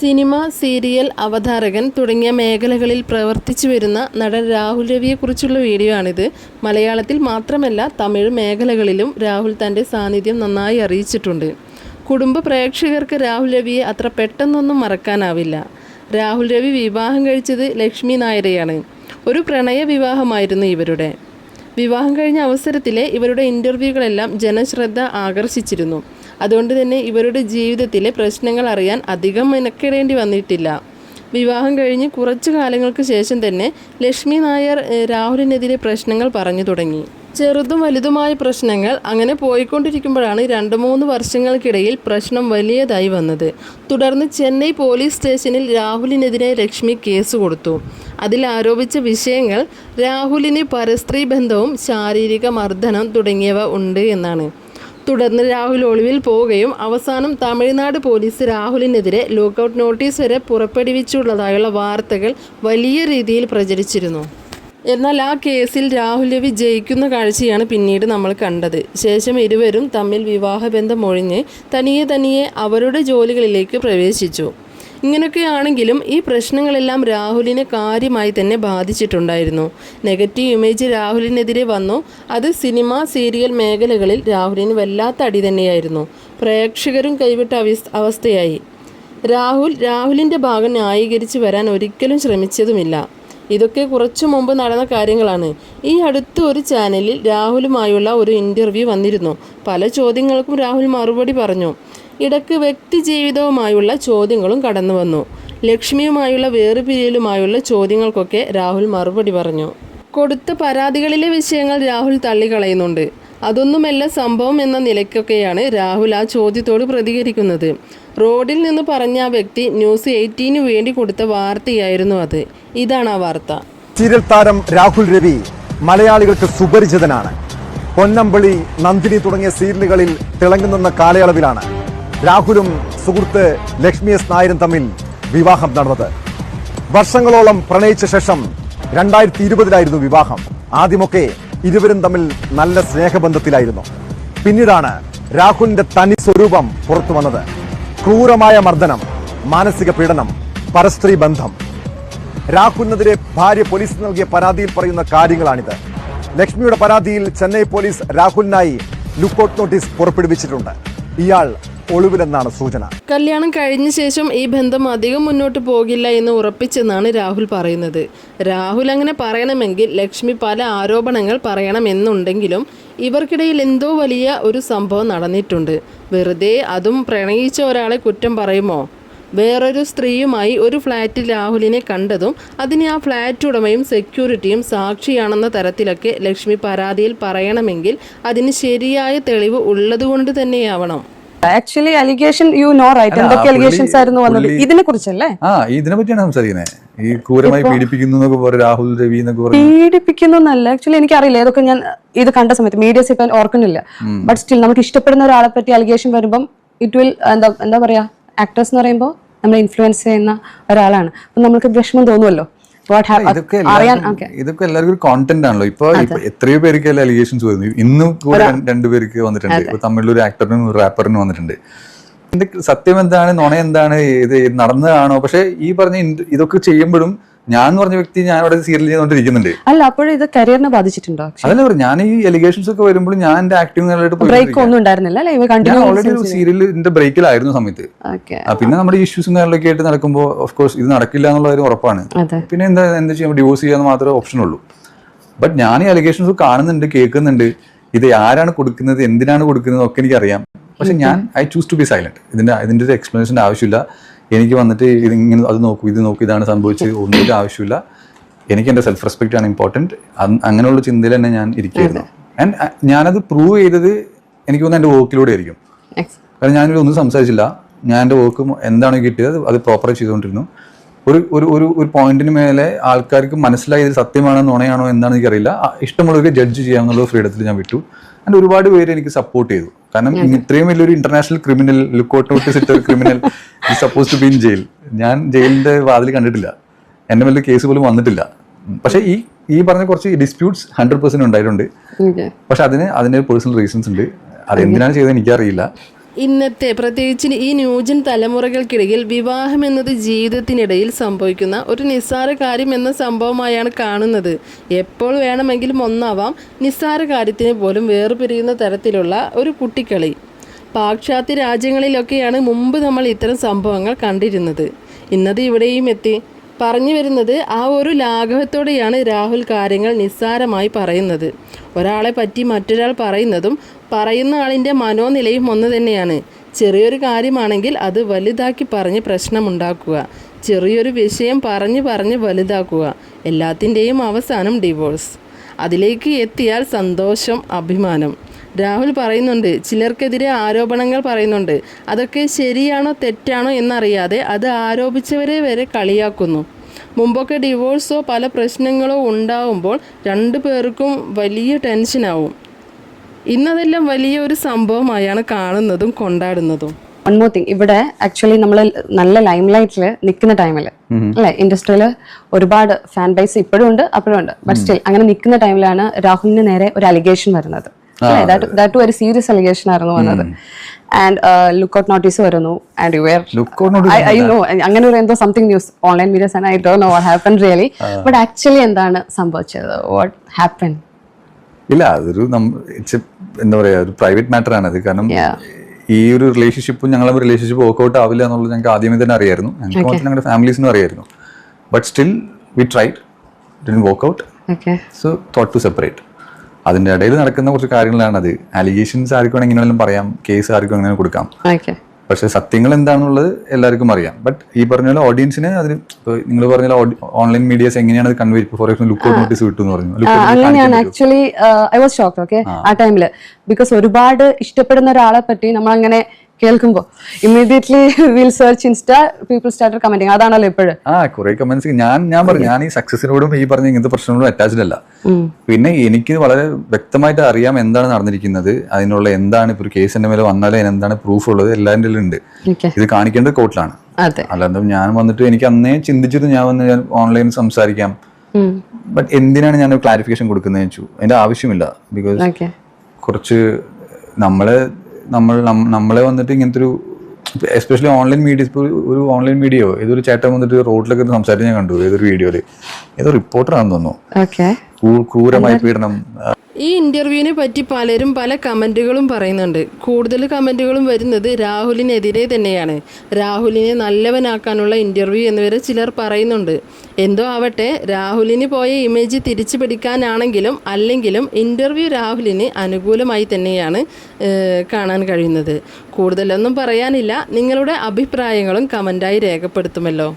Cinema serial അവതാരകൻ തുടങ്ങിയ മേഖലകളിൽ പ്രവർത്തിച്ചു വരുന്ന നടൻ രാഹുൽ രവിയെക്കുറിച്ചുള്ള വീഡിയോ ആണിത് മലയാളത്തിൽ മാത്രമല്ല തമിഴ് മേഖലകളിലും രാഹുൽ തന്റെ സാന്നിധ്യം നന്നായി അറിയിച്ചിട്ടുണ്ട്. കുടുംബ പ്രേക്ഷകർക്ക് രാഹുൽ രവിയെ അത്ര പെട്ടെന്നൊന്നും മറക്കാനാവില്ല. രാഹുൽ രവി വിവാഹം കഴിച്ചത് ലക്ഷ്മി നായരെയാണ്. ഒരു പ്രണയ വിവാഹമായിരുന്നു ഇവരുടെ. വിവാഹം കഴിഞ്ഞ അവസരത്തിലെ ഇവരുടെ ഇന്റർവ്യൂകളെല്ലാം ജനശ്രദ്ധ ആകർഷിച്ചിരുന്നു. അതുകൊണ്ട് തന്നെ ഇവരുടെ ജീവിതത്തിലെ പ്രശ്നങ്ങൾ അറിയാൻ അധികം മെനക്കെടേണ്ടി വന്നിട്ടില്ല. വിവാഹം കഴിഞ്ഞ് കുറച്ചു കാലങ്ങൾക്ക് ശേഷം തന്നെ ലക്ഷ്മി നായർ രാഹുലിനെതിരെ പ്രശ്നങ്ങൾ പറഞ്ഞു തുടങ്ങി. ചെറുതും വലുതുമായ പ്രശ്നങ്ങൾ അങ്ങനെ പോയിക്കൊണ്ടിരിക്കുമ്പോഴാണ് രണ്ട് മൂന്ന് വർഷങ്ങൾക്കിടയിൽ പ്രശ്നം വലിയതായി വന്നത്. തുടർന്ന് ചെന്നൈ പോലീസ് സ്റ്റേഷനിൽ രാഹുലിനെതിരെ ലക്ഷ്മി കേസ് കൊടുത്തു. അതിൽ ആരോപിച്ച വിഷയങ്ങൾ രാഹുലിന് പരസ്ത്രീ ബന്ധവും ശാരീരിക മർദ്ദനം തുടങ്ങിയവ ഉണ്ട് എന്നാണ്. തുടർന്ന് രാഹുൽ ഒളിവിൽ പോവുകയും അവസാനം തമിഴ്നാട് പോലീസ് രാഹുലിനെതിരെ ലോക്കൌട്ട് നോട്ടീസ് വരെ പുറപ്പെടുവിച്ചുള്ളതായുള്ള വാർത്തകൾ വലിയ രീതിയിൽ പ്രചരിച്ചിരുന്നു. എന്നാൽ ആ കേസിൽ രാഹുൽ രവി ജയിക്കുന്ന കാഴ്ചയാണ് പിന്നീട് നമ്മൾ കണ്ടത്. ശേഷം ഇരുവരും തമ്മിൽ വിവാഹബന്ധം ഒഴിഞ്ഞ് തനിയെ തനിയെ അവരുടെ ജോലികളിലേക്ക് പ്രവേശിച്ചു. ഇങ്ങനെയൊക്കെയാണെങ്കിലും ഈ പ്രശ്നങ്ങളെല്ലാം രാഹുലിനെ കാര്യമായി തന്നെ ബാധിച്ചിട്ടുണ്ടായിരുന്നു. നെഗറ്റീവ് ഇമേജ് രാഹുലിനെതിരെ വന്നു. അത് സിനിമ സീരിയൽ മേഖലകളിൽ രാഹുലിന് വല്ലാത്ത അടി തന്നെയായിരുന്നു. പ്രേക്ഷകരും കൈവിട്ട അവസ്ഥയായി. രാഹുൽ രാഹുലിന്റെ ഭാഗം ന്യായീകരിച്ച് വരാൻ ഒരിക്കലും ശ്രമിച്ചതുമില്ല. ഇതൊക്കെ കുറച്ചു മുമ്പ് നടന്ന കാര്യങ്ങളാണ്. ഈ അടുത്ത ഒരു ചാനലിൽ രാഹുലുമായുള്ള ഒരു ഇന്റർവ്യൂ വന്നിരുന്നു. പല ചോദ്യങ്ങൾക്കും രാഹുൽ മറുപടി പറഞ്ഞു. ഇടയ്ക്ക് വ്യക്തി ജീവിതവുമായുള്ള ചോദ്യങ്ങളും കടന്നു വന്നു. ലക്ഷ്മിയുമായുള്ള വേറുപിരിയലുമായുള്ള ചോദ്യങ്ങൾക്കൊക്കെ രാഹുൽ മറുപടി പറഞ്ഞു. കൊടുത്ത പരാതികളിലെ വിഷയങ്ങൾ രാഹുൽ തള്ളിക്കളയുന്നുണ്ട്. അതൊന്നുമല്ല സംഭവം എന്ന നിലയ്ക്കൊക്കെയാണ് രാഹുൽ ആ ചോദ്യത്തോട് പ്രതികരിക്കുന്നത്. റോഡിൽ നിന്ന് പറഞ്ഞ ആ വ്യക്തി ന്യൂസ് എയ്റ്റീന് വേണ്ടി കൊടുത്ത വാർത്തയായിരുന്നു അത്. ഇതാണ് ആ വാർത്ത. സീരിയൽ താരം രാഹുൽ രവി മലയാളികൾക്ക് സുപരിചിതനാണ്. പൊന്നമ്പിളി നന്ദിനി തുടങ്ങിയ സീരിയലുകളിൽ തിളങ്ങുന്ന കാലയളവിലാണ്. രാഹുലും സുഹൃത്ത് ലക്ഷ്മി എസ് നായരും തമ്മിൽ വിവാഹം നടന്നത്. വർഷങ്ങളോളം പ്രണയിച്ച ശേഷം രണ്ടായിരത്തി ഇരുപതിലായിരുന്നു വിവാഹം. ആദ്യമൊക്കെ ഇരുവരും തമ്മിൽ നല്ല സ്നേഹബന്ധത്തിലായിരുന്നു. പിന്നീടാണ് രാഹുലിന്റെ തനി സ്വരൂപം പുറത്തു വന്നത്. ക്രൂരമായ മർദ്ദനം മാനസിക പീഡനം പരസ്ത്രീ ബന്ധം. രാഹുലിനെതിരെ ഭാര്യ പോലീസ് നൽകിയ പരാതിയിൽ പറയുന്ന കാര്യങ്ങളാണിത്. ലക്ഷ്മിയുടെ പരാതിയിൽ ചെന്നൈ പോലീസ് രാഹുലിനായി ലുക്കൌട്ട് നോട്ടീസ് പുറപ്പെടുവിച്ചിട്ടുണ്ട്. ഇയാൾ ഒളിവിലെന്നാണ് സൂചന. കല്യാണം കഴിഞ്ഞ ശേഷം ഈ ബന്ധം അധികം മുന്നോട്ട് പോകില്ല എന്ന് ഉറപ്പിച്ചെന്നാണ് രാഹുൽ പറയുന്നത്. രാഹുൽ അങ്ങനെ പറയണമെങ്കിൽ ലക്ഷ്മി പല ആരോപണങ്ങൾ പറയണമെന്നുണ്ടെങ്കിലും ഇവർക്കിടയിൽ എന്തോ വലിയ ഒരു സംഭവം നടന്നിട്ടുണ്ട്. വെറുതെ അതും പ്രണയിച്ച ഒരാളെ കുറ്റം പറയുമോ? വേറൊരു സ്ത്രീയുമായി ഒരു ഫ്ലാറ്റിൽ രാഹുലിനെ കണ്ടതും അതിന് ആ ഫ്ലാറ്റ് ഉടമയും സെക്യൂരിറ്റിയും സാക്ഷിയാണെന്ന തരത്തിലൊക്കെ ലക്ഷ്മി പരാതിയിൽ പറയണമെങ്കിൽ അതിന് ശരിയായ തെളിവ് ഉള്ളതുകൊണ്ട് തന്നെയാവണം. Actually allegation you know right എന്തൊക്കെ അലിഗേഷൻസ് ആയിരുന്നു വന്നത്? ഇതിനെ കുറിച്ചല്ലേ? ആ ഇതിനെ പറ്റിയാണ് സംസാരിക്കുന്നത് ഈ ക്രൂരമായി പീഡിപ്പിക്കുന്നു എന്നൊക്കെ പറയും രാഹുൽ രവി എന്നൊക്കെ പറയും പീഡിപ്പിക്കുന്നു എന്നല്ല. ആക്ച്വലി എനിക്കറിയില്ല. ഇതൊക്കെ ഞാൻ ഇത് കണ്ട സമയത്ത് മീഡിയസ് ഇപ്പം ഓർക്കുന്നില്ല. ബട്ട് സ്റ്റിൽ നമുക്ക് ഇഷ്ടപ്പെടുന്ന ഒരാളെ പറ്റി അലിഗേഷൻ വരുമ്പം ഇറ്റ് വിൽ എന്താ എന്താ പറയാ? ആക്ടേഴ്സ് എന്ന് പറയുമ്പോൾ നമ്മൾ ഇൻഫ്ലുവൻസ് ചെയ്യുന്ന ഒരാളാണ്. അപ്പൊ നമുക്ക് വിഷമം തോന്നുമല്ലോ ഇതൊക്കെ എല്ലാവർക്കും- കോണ്ടന്റ് ആണല്ലോ. ഇപ്പൊ ഇപ്പൊ എത്രയോ പേർക്ക് അലിഗേഷൻസ് വരുന്നു ഇന്നും കൂടെ രണ്ടുപേർക്ക് വന്നിട്ടുണ്ട്. ഇപ്പൊ തമിഴിലൊരു ആക്ടറിനും റാപ്പറിനും വന്നിട്ടുണ്ട്. ഇതിന്റെ സത്യം എന്താണ് നുണ എന്താണ് ഇത് നടന്നതാണോ? പക്ഷെ ഈ പറഞ്ഞ ഇതൊക്കെ ചെയ്യുമ്പോഴും ഞാൻ എന്ന് പറഞ്ഞ വ്യക്തി ഞാൻ അവിടെ സീരിയൽ ചെയ്തുകൊണ്ടിരിക്കുന്നുണ്ട്. അല്ല അപ്പോഴും ഇത് കരിയറിനെ ബാധിച്ചിട്ടുണ്ടോ? അതല്ല പറഞ്ഞു ഞാൻ ഈ എലിഗേഷൻസ് ഒക്കെ വരുമ്പോൾ ഞാൻ എന്റെ ആക്ടിംഗ് ബ്രേക്ക് ഒന്നും ഉണ്ടായിരുന്നില്ല ഓൾറെഡി ഒരു സീരിയലിന്റെ ബ്രേക്കിലായിരുന്നു സമയത്ത്. പിന്നെ നമ്മുടെ ഇഷ്യൂസും കാര്യങ്ങളൊക്കെ ആയിട്ട് നടക്കുമ്പോൾ ഓഫ് കോഴ്സ് ഇത് നടക്കില്ല എന്നുള്ള കാര്യം ഉറപ്പാണ്. പിന്നെ എന്താ എന്താ ചെയ്യാൻ ഡിവോഴ്സ് ചെയ്യാന്ന് മാത്രമേ ഓപ്ഷൻ ഉള്ളൂ. ബട്ട് ഞാൻ ഈ അലിഗേഷൻസ് കാണുന്നുണ്ട് കേൾക്കുന്നുണ്ട്. ഇത് ആരാണ് കൊടുക്കുന്നത് എന്തിനാണ് കൊടുക്കുന്നത് ഒക്കെ എനിക്കറിയാം. പക്ഷെ ഞാൻ I choose to be silent ഇതിന്റെ ഇതിന്റെ ഒരു എക്സ്പ്ലനേഷന്റെ ആവശ്യമില്ല. എനിക്ക് വന്നിട്ട് ഇത് ഇങ്ങനെ അത് നോക്കൂ ഇത് നോക്കൂ ഇതാണ് സംഭവിച്ചത്. ഒന്നും ആവശ്യമില്ല എനിക്ക് എന്റെ സെൽഫ് റെസ്പെക്റ്റ് ആണ് ഇമ്പോർട്ടന്റ് അങ്ങനെയുള്ള ചിന്തയിൽ തന്നെ ഞാൻ ഇരിക്കുകയായിരുന്നു. ആൻഡ് ഞാനത് പ്രൂവ് ചെയ്തത് എനിക്ക് തോന്നുന്നു എന്റെ വർക്കിലൂടെ ആയിരിക്കും. കാരണം ഞാനിത് ഒന്നും സംസാരിച്ചില്ല. ഞാൻ എന്റെ വർക്ക് എന്താണ് കിട്ടിയത് അത് പ്രോപ്പറായി ചെയ്തുകൊണ്ടിരുന്നു. ഒരു ഒരു ഒരു ഒരു പോയിന്റിന് മേലെ ആൾക്കാർക്ക് മനസ്സിലായി ഇത് സത്യമാണോ നുണയാണോ എന്താണെന്ന് എനിക്കറിയില്ല. ഇഷ്ടമുള്ളവർക്ക് ജഡ്ജ് ചെയ്യാമെന്നുള്ള ഫ്രീഡത്തിൽ ഞാൻ വിട്ടു. ആൻഡ് ഒരുപാട് പേര് എനിക്ക് സപ്പോർട്ട് ചെയ്തു. കാരണം ഇത്രയും വലിയൊരു ഇന്റർനാഷണൽ ക്രിമിനൽ ലുക്കൗട്ട് നോട്ടീസ് ഇട്ട ഒരു criminal suppose to be in jail ഞാൻ ജയിലിന്റെ വാതിൽ കണ്ടിട്ടില്ല. എന്നെ വലിയ കേസ് പോലും വന്നിട്ടില്ല. പക്ഷെ ഈ ഈ പറഞ്ഞ കുറച്ച് ഡിസ്പ്യൂട്ട്സ് ഹൺഡ്രഡ് പെർസെന്റ് ഉണ്ടായിട്ടുണ്ട്. പക്ഷെ അതിന് അതിന് പേഴ്സണൽ റീസൺസ് ഉണ്ട്. അത് എന്തിനാണ് ചെയ്തത് എനിക്കറിയില്ല. ഇന്നത്തെ പ്രത്യേകിച്ച് ഈ ന്യൂജൻ തലമുറകൾക്കിടയിൽ വിവാഹം എന്നത് ജീവിതത്തിനിടയിൽ സംഭവിക്കുന്ന ഒരു നിസ്സാര കാര്യം എന്ന സംഭവമായാണ് കാണുന്നത്. എപ്പോൾ വേണമെങ്കിലും ഒന്നാവാം നിസ്സാര കാര്യത്തിന് പോലും വേർപിരിയുന്ന തരത്തിലുള്ള ഒരു കുട്ടിക്കളി. പാശ്ചാത്യ രാജ്യങ്ങളിലൊക്കെയാണ് മുമ്പ് നമ്മൾ ഇത്തരം സംഭവങ്ങൾ കണ്ടിരുന്നത്. ഇന്നത് ഇവിടെയും എത്തി. പറഞ്ഞു വരുന്നത് ആ ഒരു ലാഘവത്തോടെയാണ് രാഹുൽ കാര്യങ്ങൾ നിസ്സാരമായി പറയുന്നത്. ഒരാളെ പറ്റി മറ്റൊരാൾ പറയുന്നതും പറയുന്ന ആളിന്റെ മനോനിലയും ഒന്ന് തന്നെയാണ്. ചെറിയൊരു കാര്യമാണെങ്കിൽ അത് വലുതാക്കി പറഞ്ഞ് പ്രശ്നമുണ്ടാക്കുക. ചെറിയൊരു വിഷയം പറഞ്ഞ് പറഞ്ഞ് വലുതാക്കുക. എല്ലാത്തിന്റെയും അവസാനം ഡിവോഴ്സ്. അതിലേക്ക് എത്തിയാൽ സന്തോഷം അഭിമാനം. രാഹുൽ പറയുന്നുണ്ട് ചിലർക്കെതിരെ ആരോപണങ്ങൾ പറയുന്നുണ്ട്. അതൊക്കെ ശരിയാണോ തെറ്റാണോ എന്നറിയാതെ അത് ആരോപിച്ചവരെ വരെ കളിയാക്കുന്നു. മുമ്പൊക്കെ ഡിവോഴ്സോ പല പ്രശ്നങ്ങളോ ഉണ്ടാവുമ്പോൾ രണ്ടു പേർക്കും വലിയ ടെൻഷനാവും. ഇന്നതെല്ലാം വലിയ ഒരു സംഭവമായാണ് കാണുന്നതും കൊണ്ടാടുന്നതും. വൺ മോർ തിങ് ഇവിടെ ആക്ച്വലി നമ്മൾ നല്ല ലൈം ലൈറ്റിൽ നിൽക്കുന്ന ടൈമിൽ അല്ലെ? ഇൻഡസ്ട്രിയിൽ ഒരുപാട് ഫാൻ ബേസ് ഇപ്പോഴും ഉണ്ട് അപ്പോഴും ഉണ്ട്. ബട്ട് സ്റ്റിൽ അങ്ങനെ നിൽക്കുന്ന ടൈമിലാണ് രാഹുലിന് നേരെ ഒരു അലിഗേഷൻ വരുന്നത്. ദാറ്റ് ഒരു സീരിയസ് അലിഗേഷൻ ആയിരുന്നു വന്നത്. ആൻഡ് ലുക്കൗട്ട് നോട്ടീസ് വരുന്നു. And you where I know അങ്ങനെ ഒരു എന്തോ something news online medias I do know what happen really but actually എന്താണ് സംഭവിച്ചത്? വാട്ട് ഹാപ്പൻ ഇല്ല അതൊരു എന്താ പറയാ ഒരു പ്രൈവറ്റ് മാറ്റർ ആണ്. അത് കാരണം. ഈ ഒരു റിലേഷൻഷിപ്പും ഞങ്ങളെ റിലേഷൻഷിപ്പ് വർക്ക്ഔട്ട് ആവില്ല എന്നുള്ളത് ഞങ്ങൾക്ക് ആദ്യമേ തന്നെ അറിയായിരുന്നു. ഞങ്ങൾക്ക് മാത്രം ഞങ്ങളുടെ ഫാമിലീസിനും അറിയായിരുന്നു. But still we tried didn't work out so thought to separate അതിന്റെ ഇടയിൽ നടക്കുന്ന കുറച്ച് കാര്യങ്ങളാണ് അത്. അലിഗേഷൻസ് ആർക്കും വേണമെങ്കിൽ എങ്ങനെയാലും പറയാം കേസ് ആർക്കും അങ്ങനെ കൊടുക്കാം. പക്ഷെ സത്യങ്ങൾ എന്താണെന്നുള്ളത് എല്ലാവർക്കും അറിയാം. ബട്ട് ഈ പറഞ്ഞ പോലെ ഓഡിയൻസിന് അതിന് നിങ്ങൾ പറഞ്ഞ ഓൺലൈൻ മീഡിയസ് എങ്ങനെയാണ് അത് convey for example look notice കിട്ടും എന്ന് പറഞ്ഞു? Actually I was shock okay ആ ടൈമിൽ ബിക്കോസ് ഒരുപാട് ഇഷ്ടപ്പെടുന്ന ഒരാളെ പറ്റി നമ്മൾ അങ്ങനെ കേൾക്കുമ്പോൾ immediately will search insta people starter commenting അതാണല്ലോ ഇപ്പോഴും. ആ കുറെ കമന്റ്സ് ഞാൻ ഞാൻ പറഞ്ഞു ഞാൻ ഈ സക്സസിനോടും ഈ പറഞ്ഞ ഇങ്ങനത്തെ പ്രശ്നങ്ങളോടും അറ്റാച്ച്ഡ് അല്ല. പിന്നെ എനിക്ക് വളരെ വ്യക്തമായിട്ട് അറിയാം എന്താണ് നടന്നിരിക്കുന്നത്. അതിനുള്ള എന്താണ് ഇപ്പൊ ഒരു കേസ് എന്റെ മേലെ വന്നാലും അതിന് എന്താണ് പ്രൂഫ് ഉള്ളത് എല്ലാവരുടെ ഉണ്ട് ഇത് കാണിക്കേണ്ടത് കോർട്ടിലാണ് അല്ലാതെ ഞാൻ വന്നിട്ട് എനിക്ക് അന്നേ ചിന്തിച്ചിട്ട് ഞാൻ വന്ന് ഞാൻ ഓൺലൈനിൽ സംസാരിക്കാം. ബട്ട് എന്തിനാണ് ഞാൻ ക്ലാരിഫിക്കേഷൻ കൊടുക്കുന്നത് ചോദിച്ചു അതിന്റെ ആവശ്യമില്ല. ബിക്കോസ് കുറച്ച് നമ്മളെ നമ്മൾ നമ്മളെ വന്നിട്ട് ഇങ്ങനത്തെ ഒരു എസ്പെഷ്യലി ഓൺലൈൻ മീഡിയ ഇപ്പോൾ ഒരു ഓൺലൈൻ മീഡിയോ ഏതൊരു ചേട്ടൻ വന്നിട്ട് റോഡിലൊക്കെ സംസാരിച്ച് ഞാൻ കണ്ടു ഏതൊരു വീഡിയോയിൽ ഏതോ റിപ്പോർട്ടറാണെന്ന് തോന്നുന്നു. ക്രൂരമായി ക്രൂ- ക്രൂരമായ പീഡനം ഈ ഇന്റർവ്യൂവിനെ പറ്റി പലരും പല കമന്റുകളും പറയുന്നുണ്ട്. കൂടുതൽ കമന്റുകളും വരുന്നത് രാഹുലിനെതിരെ തന്നെയാണ്. രാഹുലിനെ നല്ലവനാക്കാനുള്ള ഇന്റർവ്യൂ എന്നിവരെ ചിലർ പറയുന്നുണ്ട്. എന്തോ ആവട്ടെ രാഹുലിന് പോയ ഇമേജ് തിരിച്ചു പിടിക്കാനാണെങ്കിലും അല്ലെങ്കിലും ഇന്റർവ്യൂ രാഹുലിന് അനുകൂലമായി തന്നെയാണ് കാണാൻ കഴിയുന്നത്. കൂടുതലൊന്നും പറയാനില്ല. നിങ്ങളുടെ അഭിപ്രായങ്ങളും കമന്റായി രേഖപ്പെടുത്തുമല്ലോ.